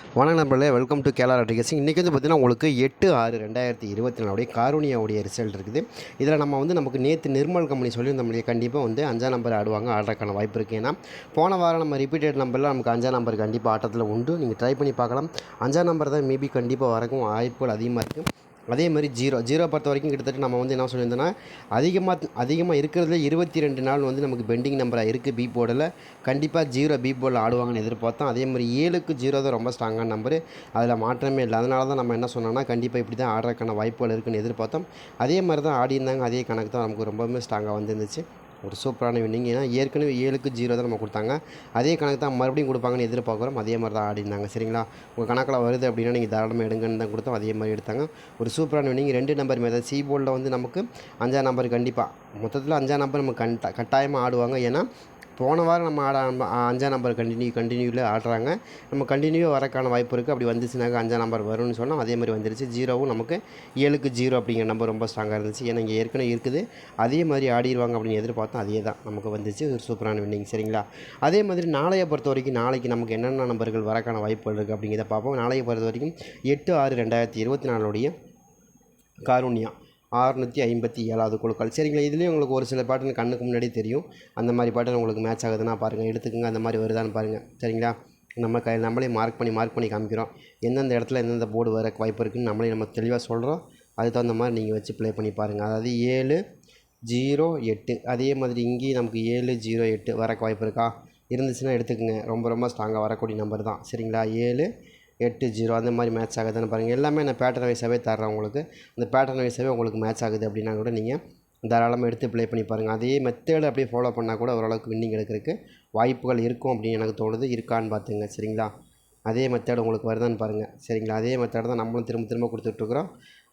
வணக்கம் நண்பர்களே welcome to கேலா டிகேசிங் இன்றைக்கி வந்து பார்த்திங்கன்னா உங்களுக்கு எட்டு ஆறு ரெண்டாயிரத்தி இருபத்தி நாலுடைய காரூனியாவுடைய ரிசல்ட் இருக்குது. இதில் நம்ம வந்து நமக்கு நேற்று நிர்மல் கம்பெனி சொல்லி நம்மளுக்கு கண்டிப்பாக வந்து அஞ்சாம் நம்பர் ஆடுவாங்க ஆடுறதுக்கான வாய்ப்பு இருக்குது ஏன்னா போன வாரம் நம்ம ரிப்பீட்டட் நம்பரில் நமக்கு அஞ்சாம் நம்பர் கண்டிப்பாக ஆட்டத்தில் உண்டு. நீங்கள் ட்ரை பண்ணி பார்க்கலாம். அஞ்சாம் நம்பர் தான் மேபி கண்டிப்பாக வரக்கும் வாய்ப்புகள் அதிகமாக இருக்குது அதே மாதிரி ஜீரோ ஜீரோ பொறுத்த வரைக்கும் கிட்டத்தட்ட நம்ம வந்து என்ன சொல்லியிருந்தோன்னா அதிகமாக அதிகமாக இருக்கிறதுல இருபத்தி ரெண்டு நாள் வந்து நமக்கு பெண்டிங் நம்பராக இருக்குது பி போர்டில் கண்டிப்பாக ஜீரோ பி போர்டில் ஆடுவாங்கன்னு எதிர்பார்த்தோம். அதே மாதிரி ஏழுக்கு ஜீரோ தான் ரொம்ப ஸ்ட்ராங்கான நம்பரு அதில் மாற்றமே இல்லை. அதனால தான் நம்ம என்ன சொன்னோம்னா கண்டிப்பாக இப்படி தான் ஆடுறதுக்கான வாய்ப்புகள் இருக்குன்னு எதிர்பார்த்தோம். அதே மாதிரி தான் ஆடியிருந்தாங்க. அதே கணக்கு தான் நமக்கு ரொம்பவுமே ஸ்ட்ராங்காக வந்துருந்துச்சு. ஒரு சூப்பரான வின்னிங் ஏன்னா ஏற்கனவே ஏழுக்கு ஜீரோ தான் நம்ம கொடுத்தாங்க. அதே கணக்கு தான் மறுபடியும் கொடுப்பாங்கன்னு எதிர்பார்க்குறோம். அதே மாதிரி தான் ஆடிருந்தாங்க சரிங்களா? உங்கள் கணக்கில் வருது அப்படின்னா நீங்கள் தாராளமாக எடுங்கன்னு தான் கொடுத்தோம். அதே மாதிரி எடுத்தாங்க. ஒரு சூப்பரான வின்னிங் ரெண்டு நம்பர் மேலே சி போர்டில் வந்து நமக்கு அஞ்சாம் நம்பர் கண்டிப்பாக மொத்தத்தில் அஞ்சாம் நம்பர் நம்ம கண்ட கட்டாயமாக ஆடுவாங்க. ஏன்னா போன வாரம் நம்ம ஆட நம்ம அஞ்சாம் நம்பர் கண்டினியூ கண்டினியூவில் ஆடுறாங்க. நம்ம கண்டினியூவாக வரக்கான வாய்ப்பு இருக்குது அப்படி வந்துச்சுனாக்கா அஞ்சாம் நம்பர் வரும்னு சொன்னால் அதே மாதிரி வந்துருச்சு. ஜீரோவும் நமக்கு ஏழுக்கு ஜீரோ அப்படிங்கிற நம்பர் ரொம்ப ஸ்ட்ராங்காக இருந்துச்சு. ஏன்னா இங்கே ஏற்கனவே இருக்குது. அதே மாதிரி ஆடிடுவாங்க அப்படின்னு எதிர்பார்த்தோம் அதே தான் நமக்கு வந்துச்சு. ஒரு சூப்பரான வின்னிங் சரிங்களா? அதே மாதிரி நாளைய பொறுத்த வரைக்கும் நாளைக்கு நமக்கு என்னென்ன நம்பர்கள் வரக்கான வாய்ப்புகள் இருக்குது அப்படிங்கிறத பார்ப்போம். நாளைய பொறுத்த வரைக்கும் எட்டு ஆறு ரெண்டாயிரத்தி இருபத்தி நாலுடைய காருண்யா. ஆறுநூற்றி ஐம்பத்தி ஏழாவது குழுக்கள். சரிங்களா இதுலேயும் உங்களுக்கு ஒரு சில பாட்டு கண்ணுக்கு முன்னாடி தெரியும். அந்த மாதிரி பாட்டு உங்களுக்கு மேட்ச் ஆகுதுன்னா பாருங்கள் எடுத்துக்கோங்க அந்த மாதிரி வருதான்னு பாருங்கள் சரிங்களா நம்ம க நம்மளே மார்க் பண்ணி மார்க் பண்ணி காமிக்கிறோம். எந்தெந்த இடத்துல எந்தெந்த போர்டு வர வாய்ப்பு இருக்குதுன்னு நம்மளே நம்ம தெளிவாக சொல்கிறோம் அதுக்கு தகுந்த மாதிரி நீங்கள் வச்சு ப்ளே பண்ணி பாருங்கள் அதாவது ஏழு ஜீரோ எட்டு. அதே மாதிரி இங்கேயும் நமக்கு ஏழு ஜீரோ எட்டு வரக்கு வாய்ப்பு இருக்கா? இருந்துச்சுன்னா எடுத்துக்கோங்க. ரொம்ப ரொம்ப ஸ்ட்ராங்காக வரக்கூடிய நம்பர் தான். சரிங்களா ஏழு எட்டு ஜீரோ அந்த மாதிரி மேட்ச் ஆகுதுன்னு பாருங்கள் எல்லாமே நான் பேட்டர்ன் வைஸாகவே தர்றேன் உங்களுக்கு. அந்த பேட்டர்ன் வைஸாகவே உங்களுக்கு மேட்ச் ஆகுது அப்படின்னா கூட நீங்கள் தாராளமாக எடுத்து ப்ளே பண்ணி பாருங்கள் அதே மெத்தேடு அப்படியே ஃபாலோ பண்ணால் கூட ஓரளவுக்கு வின்னிங் எடுக்கிறதுக்கு வாய்ப்புகள் இருக்கும் அப்படின்னு எனக்கு தோணுது. இருக்கான்னு பார்த்துங்க சரிங்களா? அதே மெத்தேடு உங்களுக்கு வருதான்னு பாருங்கள் சரிங்களா? அதே மெத்தேடு தான் நம்மளும் திரும்ப திரும்ப கொடுத்துட்ருக்குறோம்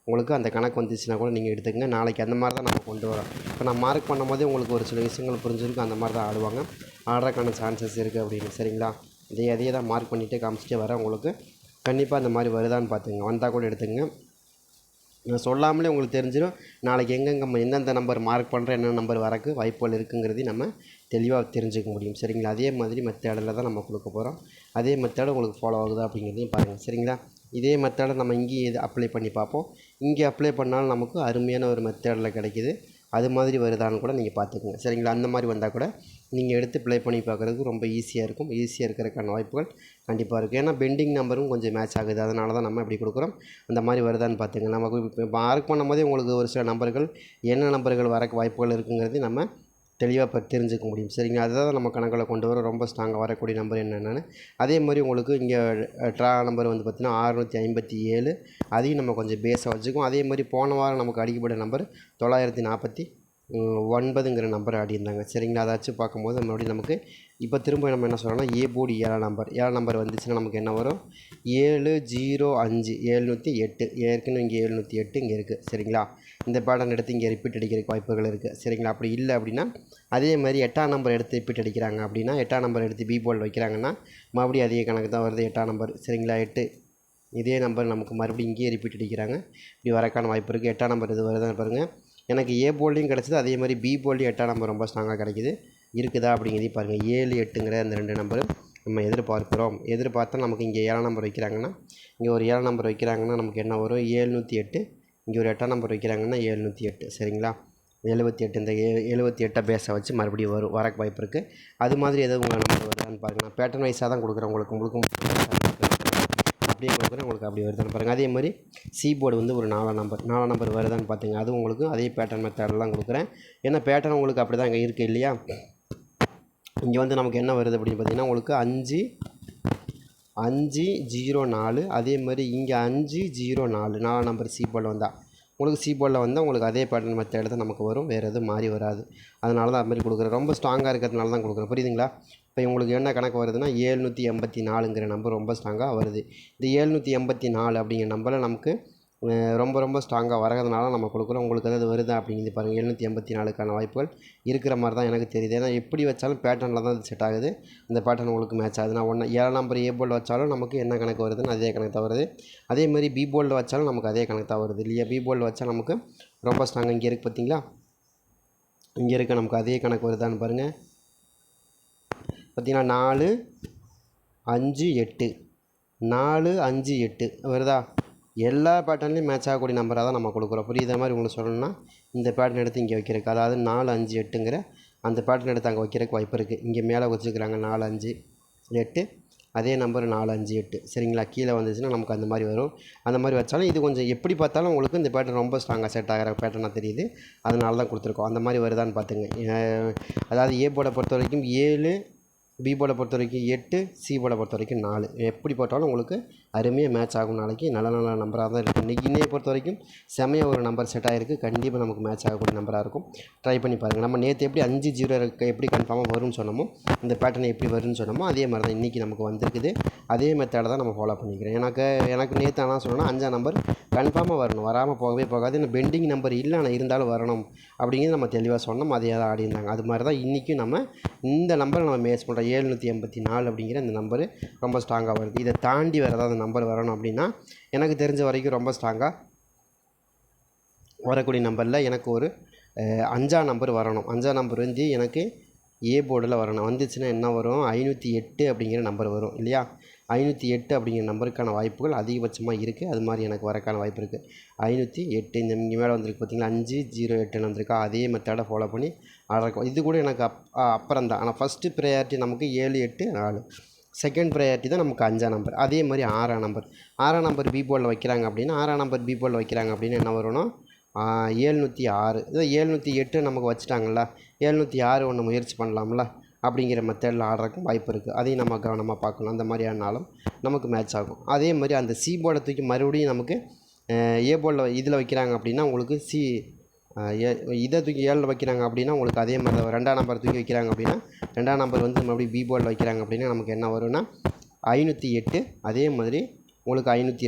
உங்களுக்கு அந்த கணக்கு வந்துச்சுன்னா கூட நீங்கள் எடுத்துக்கங்க. நாளைக்கு அந்த மாதிரி தான் நம்ம கொண்டு வரோம். இப்போ நான் மார்க் பண்ணும்போதே உங்களுக்கு ஒரு சில விஷயங்கள் புரிஞ்சிருக்கும். அந்த மாதிரி தான் ஆடுவாங்க. ஆடுறதுக்கான சான்சஸ் இருக்குது அப்படின்னு. சரிங்களா? இதே அதே தான் மார்க் பண்ணிவிட்டு காமிச்சிட்டே வரேன் உங்களுக்கு. கண்டிப்பாக அந்த மாதிரி வருதான்னு பார்த்துங்க வந்தால் கூட எடுத்துங்க நான் சொல்லாமலே உங்களுக்கு தெரிஞ்சிடும் நாளைக்கு எங்கெங்கே எந்தெந்த நம்பர் மார்க் பண்ணுற என்னென்ன நம்பர் வரக்கு வாய்ப்புகள் இருக்குங்கிறதையும் நம்ம தெளிவாக தெரிஞ்சுக்க முடியும். சரிங்களா? அதே மாதிரி மெத்தேடில் தான் நம்ம கொடுக்க போகிறோம் அதே மெத்தேடு உங்களுக்கு ஃபாலோ ஆகுதா அப்படிங்கிறதையும் பாருங்கள் சரிங்களா? இதே மெத்தேடை நம்ம இங்கேயும் இது அப்ளை பண்ணி பார்ப்போம். இங்கே அப்ளை பண்ணாலும் நமக்கு அருமையான ஒரு மெத்தேடில் கிடைக்கிது. அது மாதிரி வருதான்னு கூட நீங்கள் பார்த்துக்குங்க. சரிங்களா? அந்த மாதிரி வந்தால் கூட நீங்கள் எடுத்து ப்ளே பண்ணி பார்க்குறதுக்கு ரொம்ப ஈஸியாக இருக்கும். ஈஸியாக இருக்கிறதுக்கான வாய்ப்புகள் கண்டிப்பாக இருக்குது ஏன்னா பெண்டிங் நம்பரும் கொஞ்சம் மேட்ச் ஆகுது. அதனால தான் நம்ம இப்படி கொடுக்குறோம். அந்த மாதிரி வருதான்னு பார்த்துங்க நமக்கு இப்போ மார்க் பண்ணும்போதே உங்களுக்கு ஒரு சில நம்பர்கள் என்ன நம்பர்கள் வரக்கு வாய்ப்புகள் இருக்குங்கிறது நம்ம தெளிவாக இப்போ தெரிஞ்சுக்க முடியும். சரிங்க அதுதான் நம்ம கணக்கில் கொண்டு வர ரொம்ப ஸ்ட்ராங்காக வரக்கூடிய நம்பர் என்னென்னு. அதே மாதிரி உங்களுக்கு இங்கே ட்ரா நம்பர் வந்து பார்த்திங்கன்னா அறுநூற்றி ஐம்பத்தி ஏழு. அதையும் நம்ம கொஞ்சம் பேஸாக வச்சுக்குவோம். அதே மாதிரி போன வாரம் நமக்கு அடிக்கப்பட்ட நம்பர் தொள்ளாயிரத்தி நாற்பத்தி ஒன்பதுங்கிற நம்பர் ஆடியிருந்தாங்க சரிங்களா? அதாச்சும் பார்க்கும்போது மறுபடியும் நமக்கு இப்போ திரும்ப நம்ம என்ன சொல்கிறோம்னா ஏ போர்டு ஏழாம் நம்பர் ஏழாம் நம்பர் வந்துச்சுன்னா நமக்கு என்ன வரும்? ஏழு ஜீரோ அஞ்சு ஏழ்நூற்றி எட்டு. ஏற்கனவே இங்கே எழுநூற்றி எட்டு இங்கே இருக்குது சரிங்களா? இந்த பேட்டர்ன் எடுத்து இங்கே ரிப்பீட் அடிக்கிறதுக்கு வாய்ப்புகள் இருக்குது சரிங்களா? அப்படி இல்லை அப்படின்னா அதே மாதிரி எட்டாம் நம்பர் எடுத்து ரிப்பீட் அடிக்கிறாங்க அப்படின்னா எட்டாம் நம்பர் எடுத்து பி போர்டு வைக்கிறாங்கன்னா மறுபடியும் அதே கணக்கு தான் வருது எட்டாம் நம்பர். சரிங்களா? எட்டு. இதே நம்பர் நமக்கு மறுபடியும் இங்கேயே ரிப்பீட் அடிக்கிறாங்க. இப்படி வரக்கான வாய்ப்பு இருக்குது எட்டாம் நம்பர் இது வருதுன்னு பாருங்கள் எனக்கு ஏ போல்லையும் கிடச்சிது. அதே மாதிரி பி போல்லையும் எட்டாம் நம்பர் ரொம்ப ஸ்ட்ராங்காக கிடைக்கிது. இருக்குதா அப்படிங்கிறதையும் பாருங்கள் ஏழு எட்டுங்கிற அந்த ரெண்டு நம்பர் நம்ம எதிர்பார்க்குறோம். எதிர்பார்த்தா நமக்கு இங்கே ஏழாம் நம்பர் வைக்கிறாங்கன்னா இங்கே ஒரு ஏழாம் நம்பர் வைக்கிறாங்கன்னா நமக்கு என்ன வரும்? ஏழ்நூற்றி எட்டு. இங்கே ஒரு எட்டாம் நம்பர் வைக்கிறாங்கன்னா ஏழ்நூற்றி எட்டு. சரிங்களா? எழுபத்தி எட்டு இந்த ஏ எழுபத்தி எட்டை பேஸை வச்சு மறுபடியும் வரும். வரக்கு வாய்ப்பு இருக்குது அது மாதிரி எதுவும் உங்கள் நம்பர் வருதான்னு பாருங்கள் நான் பேட்டர்ன் வைஸாக தான் கொடுக்குறேன். உங்களுக்கு உங்களுக்கு அப்படியே கொடுக்குறேன் உங்களுக்கு அப்படி வருதான்னு பாருங்கள் அதே மாதிரி சி போர்டு வந்து ஒரு நாலாம் நம்பர் நாலாம் நம்பர் வருதான்னு பார்த்துங்க அது உங்களுக்கு அதே பேட்டர்ன் மெத்தடெல்லாம் கொடுக்குறேன். ஏன்னா பேட்டர்ன் உங்களுக்கு அப்படி தான் இங்கே இருக்குது இல்லையா? இங்கே வந்து நமக்கு என்ன வருது அப்படின்னு பார்த்தீங்கன்னா உங்களுக்கு அஞ்சு அஞ்சு ஜீரோ நாலு அதே மாதிரி இங்கே அஞ்சு ஜீரோ நாலு நாலாம் நம்பர் சி போர்டில் வந்தால் உங்களுக்கு சி போர்டில் வந்தால் உங்களுக்கு அதே பேட்டர்ன் மெத்தட் தான் நமக்கு வரும். வேறு எதுவும் மாறி வராது. அதனால தான் அதுமாரி கொடுக்குறேன் ரொம்ப ஸ்ட்ராங்காக இருக்கிறதுனால தான் கொடுக்குறேன் புரியுதுங்களா? இப்போ உங்களுக்கு என்ன கணக்கு வருதுன்னா ஏழ்நூற்றி எண்பத்தி நாலுங்கிற நம்பர் ரொம்ப ஸ்ட்ராங்காக வருது. இந்த ஏழ்நூற்றி எண்பத்தி நாலு அப்படிங்கிற நம்பரில் நமக்கு ரொம்ப ரொம்ப ஸ்ட்ராங்காக வரதுனால நம்ம கொடுக்குறோம் உங்களுக்கு எதாவது வருதா அப்படிங்கிறது பாருங்கள் எழுநூற்றி எண்பத்தி நாலுக்கான வாய்ப்புகள் இருக்கிற மாதிரி தான் எனக்கு தெரியுது. ஏன்னா எப்படி வச்சாலும் பேட்டர்னில் தான் அது செட் ஆகுது. அந்த பேட்டர்ன் உங்களுக்கு மேட்ச் ஆகுது. நான் ஒன்று ஏழாம் நம்பர் ஏ போல்டு வச்சாலும் நமக்கு என்ன கணக்கு வருதுன்னு அதே கணக்கு தான் வருது. அதே மாதிரி பி போர்டில் வச்சாலும் நமக்கு அதே கணக்கு தான் வருது இல்லையா? பி போல்டு வச்சா நமக்கு ரொம்ப ஸ்ட்ராங்காக இங்கே இருக்குது பார்த்தீங்களா இங்கே இருக்க நமக்கு அதே கணக்கு வருதான்னு பாருங்கள் பார்த்திங்கன்னா நாலு அஞ்சு எட்டு. நாலு அஞ்சு எட்டு. வருதா? எல்லா பேட்டர்ன்லேயும் மேட்ச் ஆகக்கூடிய நம்பராக தான் நம்ம கொடுக்குறோம். புரியுத? மாதிரி உங்களுக்கு சொல்லணும்னா இந்த பேட்டர்ன் எடுத்து இங்கே வைக்கிறதுக்கு அதாவது நாலு அஞ்சு எட்டுங்கிற அந்த பேட்டர்ன் எடுத்து அங்கே வைக்கிறதுக்கு வாய்ப்பு இருக்குது இங்கே மேலே வச்சுருக்குறாங்க நாலு அஞ்சு எட்டு. அதே நம்பர் நாலு அஞ்சு எட்டு. சரிங்களா? கீழே வந்துச்சுன்னா நமக்கு அந்த மாதிரி வரும். அந்த மாதிரி வச்சாலும் இது கொஞ்சம் எப்படி பார்த்தாலும் உங்களுக்கு இந்த பேட்டர்ன் ரொம்ப ஸ்ட்ராங்காக செட் ஆகிற பேட்டர்னாக தெரியுது. அதனால தான் கொடுத்துருக்கோம். அந்த மாதிரி வருதான்னு பார்த்துங்க. அதாவது ஏ போர்டை பொறுத்த வரைக்கும் ஏழு பி போர்டை பொறுத்த வரைக்கும் எட்டு சி போர்டை பொறுத்த வரைக்கும் நாலு. எப்படி போட்டாலும் உங்களுக்கு அருமையாக மேட்ச் ஆகும் நாளைக்கு. நல்ல நல்ல நம்பராக தான் இருக்கும். இன்றைக்கி இன்னையை பொறுத்த வரைக்கும் செமையாக ஒரு நம்பர் செட் ஆகிருக்கு கண்டிப்பாக நமக்கு மேட்ச் ஆகக்கூடிய நம்பராக இருக்கும். ட்ரை பண்ணி பாருங்கள் நம்ம நேற்று எப்படி அஞ்சு ஜீரோ எப்படி கன்ஃபார்மாக வரும்னு சொன்னோமோ இந்த பேட்டர்ன் எப்படி வரும்னு சொன்னோமோ அதே மாதிரி தான் இன்றைக்கி நமக்கு வந்திருக்குது. அதே மெத்தடை தான் நம்ம ஃபாலோ பண்ணிக்கிறோம். எனக்கு எனக்கு நேற்று ஆனால் சொல்லணும்னா அஞ்சாம் நம்பர் கன்ஃபார்மாக வரணும். வராமல் போகவே போகாது. இந்த பெண்டிங் நம்பர் இல்லை ஆனால் இருந்தாலும் வரணும். அப்படிங்கிறது நம்ம தெளிவாக சொன்னோம். அதே தான் ஆடி இருந்தாங்க. அது மாதிரி தான் இன்றைக்கும் நம்ம இந்த நம்பரை நம்ம மேட்ச் பண்ணுறோம் ஏழ்நூற்றி எண்பத்தி நாலு அப்படிங்கிற இந்த நம்பரு ரொம்ப ஸ்ட்ராங்காக வருது. இதை தாண்டி வேறு ஏதாவது நம்பர் வரணும் அப்படின்னா எனக்கு தெரிஞ்ச வரைக்கும் ரொம்ப ஸ்ட்ராங்காக வரக்கூடிய நம்பரில் எனக்கு ஒரு அஞ்சா நம்பர் வரணும். அஞ்சாம் நம்பர் வந்து எனக்கு ஏ போர்டில் வரணும். வந்துச்சுன்னா என்ன வரும்? ஐநூற்றி எட்டு அப்படிங்கிற நம்பர் வரும் இல்லையா? ஐநூற்றி எட்டு அப்படிங்கிற நம்பருக்கான வாய்ப்புகள் அதிகபட்சமாக இருக்குது அது மாதிரி எனக்கு வரக்கான வாய்ப்பு இருக்குது ஐநூற்றி எட்டு இந்த இங்கே மேலே வந்திருக்கு பார்த்தீங்களா அஞ்சு ஜீரோ எட்டுன்னு வந்திருக்கா. அதே மெத்தடை ஃபாலோ பண்ணி ஆர்டர் இது கூட எனக்கு அப் அப்புறம் தான் ஆனால் ஃபஸ்ட்டு ப்ரையாரிட்டி நமக்கு ஏழு எட்டு நாலு. செகண்ட் ப்ரையாரிட்டி தான் நமக்கு அஞ்சாம் நம்பர் அதே மாதிரி ஆறாம் நம்பர் ஆறாம் நம்பர் பி வைக்கிறாங்க அப்படின்னா ஆறாம் நம்பர் பி வைக்கிறாங்க அப்படின்னு என்ன வரும்னா ஏழ்நூற்றி ஆறு. இதை ஏழ்நூற்றி எட்டு நமக்கு வச்சுட்டாங்களா ஏழ்நூற்றி ஆறு ஒன்று முயற்சி பண்ணலாம்ல அப்படிங்கிற மெத்தடில் ஆடுறதுக்கு வாய்ப்பு இருக்குது அதையும் நம்ம கவனமாக பார்க்கணும். அந்த மாதிரி ஆனாலும் நமக்கு மேட்ச் ஆகும். அதே மாதிரி அந்த சி போர்டை தூக்கி மறுபடியும் நமக்கு ஏ போர்டில் இதில் வைக்கிறாங்க அப்படின்னா உங்களுக்கு சி ஏ இதை தூக்கி ஏழில் வைக்கிறாங்க அப்படின்னா உங்களுக்கு அதே மாதிரி தான் ரெண்டாம் நம்பர் தூக்கி வைக்கிறாங்க அப்படின்னா ரெண்டாம் நம்பர் வந்து மறுபடியும் பி போர்டில் வைக்கிறாங்க அப்படின்னா நமக்கு என்ன வரும்னா ஐநூற்றி எட்டு அதே மாதிரி உங்களுக்கு ஐநூற்றி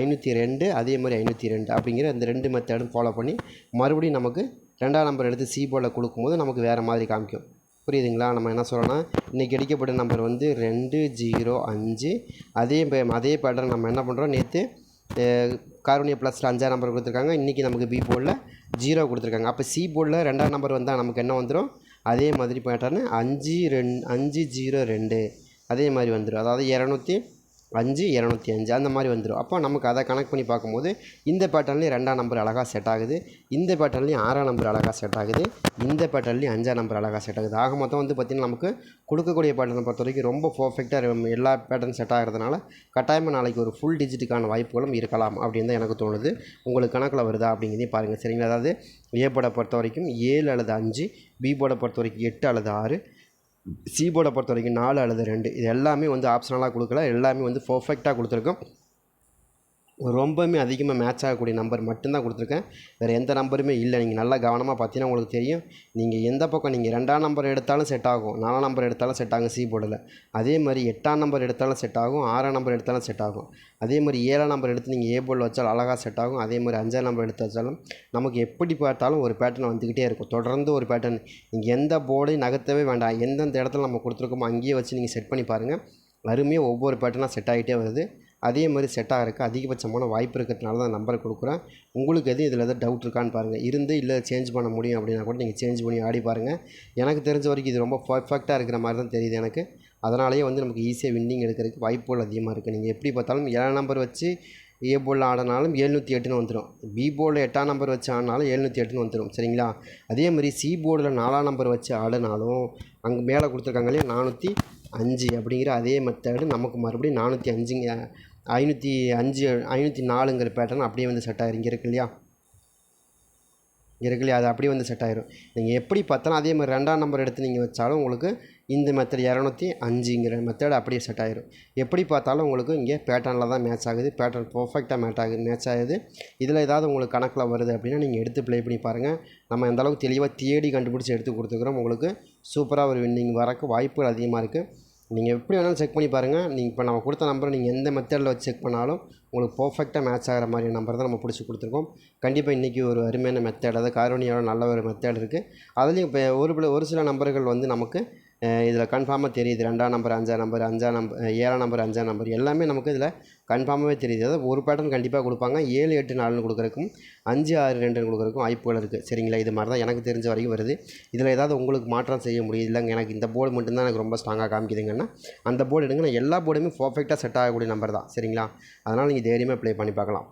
ஐநூற்றி ரெண்டு அதே மாதிரி ஐநூற்றி ரெண்டு அப்படிங்கிற இந்த ரெண்டு மெத்தடும் ஃபாலோ பண்ணி மறுபடியும் நமக்கு ரெண்டாம் நம்பர் எடுத்து சி போர்டில் கொடுக்கும்போது நமக்கு வேறு மாதிரி காமிக்கும். புரியுதுங்களா? நம்ம என்ன சொல்கிறோன்னா இன்றைக்கி அடிக்கப்பட்ட நம்பர் வந்து ரெண்டு ஜீரோ அஞ்சு. அதே அதே பேட்டர்ன் நம்ம என்ன பண்ணுறோம் நேற்று கார்பனியா ப்ளஸில் அஞ்சாம் நம்பர் கொடுத்துருக்காங்க. இன்றைக்கி நமக்கு பி போர்டில் ஜீரோ கொடுத்துருக்காங்க. அப்போ சி போர்டில் ரெண்டாம் நம்பர் வந்தால் நமக்கு என்ன வந்துடும் அதே மாதிரி பேட்டர்னு அஞ்சு ரெண் அஞ்சு ஜீரோ ரெண்டு. அதே மாதிரி வந்துடும் அதாவது இரநூத்தி அஞ்சு இரநூத்தி அஞ்சு அந்த மாதிரி வந்துடும் அப்போ நமக்கு அதை கனெக்ட் பண்ணி பார்க்கும்போது இந்த பேட்டர்ன்லேயும் ரெண்டாம் நம்பர் அழகாக செட் ஆகுது. இந்த பேட்டர்ன்லேயும் ஆறாம் நம்பர் அழகாக செட் ஆகுது. இந்த பேட்டர்ன்லேயும் அஞ்சாம் நம்பர் அழகாக செட் ஆகுது. ஆக மொத்தம் வந்து பார்த்திங்கன்னா நமக்கு கொடுக்கக்கூடிய பேட்டர்னை பொறுத்த வரைக்கும் ரொம்ப பர்ஃபெக்டாக எல்லா பேட்டர்ன் செட் ஆகிறதுனால கட்டாயமாக நாளைக்கு ஒரு ஃபுல் டிஜிட்டுக்கான வாய்ப்புகளும் இருக்கலாம் அப்படின்னு தான் எனக்கு தோணுது. உங்களுக்கு கணக்கில் வருதா அப்படிங்கிறதையும் பாருங்கள் சரிங்களா? அதாவது ஏ போர்டை பொறுத்த வரைக்கும் ஏழு அல்லது அஞ்சு பி போர்டை பொறுத்த வரைக்கும் எட்டு அல்லது ஆறு சி போர்டை பொறுத்த வரைக்கும் நாலு அல்லது ரெண்டு. இது எல்லாமே வந்து ஆப்ஷனலாக கொடுக்கல. எல்லாமே வந்து பர்ஃபெக்டாக கொடுத்துருக்கோம். ரொம்பவுமே அதிகமாக மேட்ச் ஆகக்கூடிய நம்பர் மட்டும்தான் கொடுத்துருக்கேன். வேறு எந்த நம்பருமே இல்லை. நீங்கள் நல்லா கவனமாக பார்த்தீங்கன்னா உங்களுக்கு தெரியும். நீங்கள் எந்த பக்கம் நீங்கள் ரெண்டாம் நம்பர் எடுத்தாலும் செட் ஆகும். நாலாம் நம்பர் எடுத்தாலும் செட் ஆகும். சி போர்டில் அதே மாதிரி எட்டாம் நம்பர் எடுத்தாலும் செட் ஆகும். ஆறாம் நம்பர் எடுத்தாலும் செட் ஆகும். அதே மாதிரி ஏழாம் நம்பர் எடுத்து நீங்கள் ஏ போர்டில் வச்சாலும் அழகாக செட் ஆகும். அதே மாதிரி அஞ்சாம் நம்பர் எடுத்து வச்சாலும் நமக்கு எப்படி பார்த்தாலும் ஒரு பேட்டர்ன் வந்துக்கிட்டே இருக்கும். தொடர்ந்து ஒரு பேட்டர்ன் நீங்கள் எந்த போர்டையும் நகர்த்தவே வேண்டாம். எந்தெந்த இடத்துல நம்ம கொடுத்துருக்கோமோ அங்கேயே வச்சு நீங்கள் செட் பண்ணி பாருங்கள் அருமையாக ஒவ்வொரு பேட்டர்னாக செட் ஆகிட்டே வருது. அதே மாதிரி செட் ஆகிறதுக்கு அதிகபட்சமான வாய்ப்பு இருக்கிறதுனால தான் நம்பரை கொடுக்குறேன். உங்களுக்கு எதுவும் இதில் எதாவது டவுட் இருக்கான்னு பாருங்கள் இருந்து இல்லை சேஞ்ச் பண்ண முடியும் அப்படின்னா கூட நீங்கள் சேஞ்ச் பண்ணி ஆடி பாருங்கள் எனக்கு தெரிஞ்ச வரைக்கும் இது ரொம்ப பர்ஃபெக்டாக இருக்கிற மாதிரி தான் தெரியுது எனக்கு. அதனாலேயே வந்து நமக்கு ஈஸியாக வின்னிங் எடுக்கிறதுக்கு வாய்ப்புகள் அதிகமாக இருக்குது நீங்கள் எப்படி பார்த்தாலும் ஏழாம் நம்பர் வச்சு ஏ போர்டில் ஆடினாலும் எழுநூற்றி எட்டுன்னு வந்துடும் பி போர்டில் எட்டாம் நம்பர் வச்சு ஆடினாலும் எழுநூற்றி எட்டுன்னு வந்துடும் சரிங்களா? அதே மாதிரி சி போர்டில் நாலாம் நம்பர் வச்சு ஆடினாலும் அங்கே மேலே கொடுத்துருக்காங்க இல்லையா? நானூற்றி அஞ்சு அப்படிங்கிற அதே மெத்தடு நமக்கு மறுபடியும் நானூற்றி அஞ்சுங்க ஐநூற்றி அஞ்சு ஐநூற்றி நாலுங்கிற பேட்டர்ன் அப்படியே வந்து செட் ஆகிரும் இங்கே இருக்கு இல்லையா? இருக்கு இல்லையா? அது அப்படியே வந்து செட் ஆயிரும். நீங்கள் எப்படி பார்த்தாலும் அதே மாதிரி ரெண்டாம் நம்பர் எடுத்து நீங்கள் வச்சாலும் உங்களுக்கு இந்த மெத்தட் இரநூத்தி அஞ்சுங்கிற மெத்தட் அப்படியே செட் ஆயிரும். எப்படி பார்த்தாலும் உங்களுக்கு இங்கே பேட்டர்னில் தான் மேட்ச் ஆகுது. பேட்டர்ன் பர்ஃபெக்டாக மேட் ஆகுது மேட்ச் ஆகுது. இதில் ஏதாவது உங்களுக்கு கணக்கில் வருது அப்படின்னா நீங்கள் எடுத்து ப்ளே பண்ணி பாருங்கள் நம்ம எந்தளவுக்கு தெளிவாக தேடி கண்டுபிடிச்சி எடுத்து கொடுத்துக்கிறோம் உங்களுக்கு சூப்பராக ஒரு வின்னிங் வரக்கு வாய்ப்புகள் அதிகமாக இருக்குது நீங்கள் எப்படி வேணாலும் செக் பண்ணி பாருங்கள் நீங்கள் இப்போ நம்ம கொடுத்த நம்பரை நீங்கள் எந்த மெத்தடில் வச்சு செக் பண்ணாலும் உங்களுக்கு பர்ஃபெக்டாக மேட்ச் ஆகிற மாதிரி நம்பர் தான் நம்ம பிடிச்சி கொடுத்துருக்கோம். கண்டிப்பாக இன்றைக்கி ஒரு அருமையான மெத்தட் அதாவது காரோனியோட நல்ல ஒரு மெத்தட் இருக்குது அதுலேயும் இப்போ ஒரு பிள்ளை ஒரு சில நம்பர்கள் வந்து நமக்கு இதில் கன்ஃபார்மாக தெரியுது. ரெண்டாம் நம்பர் அஞ்சாம் நம்பர் அஞ்சாம் நம்பர் ஏழாம் நம்பர் அஞ்சாம் நம்பர் எல்லாமே நமக்கு இதில் கன்ஃபார்மாகவே தெரியுது. அதாவது ஒரு பேட்டர்ன் கண்டிப்பாக கொடுப்பாங்க. ஏழு எட்டு நாலுன்னு கொடுக்குறக்கும் அஞ்சு ஆறு ரெண்டுன்னு கொடுக்குறதுக்கும் வாய்ப்புகள் இருக்குது சரிங்களா? இது மாதிரி தான் எனக்கு தெரிஞ்ச வரைக்கும் வருது. இதில் ஏதாவது உங்களுக்கு மாற்றம் செய்ய முடியும் இல்லைங்க எனக்கு இந்த போர்டு மட்டும்தான் எனக்கு ரொம்ப ஸ்ட்ராங்காக காமிக்குதுங்கன்னா அந்த போர்டு எடுங்க. நான் எல்லா போர்டுமே பர்ஃபெக்டாக செட் ஆகக்கூடிய நம்பர் தான். சரிங்களா? அதனால் நீங்கள் தைரியமாக ப்ளே பண்ணி பார்க்கலாம்.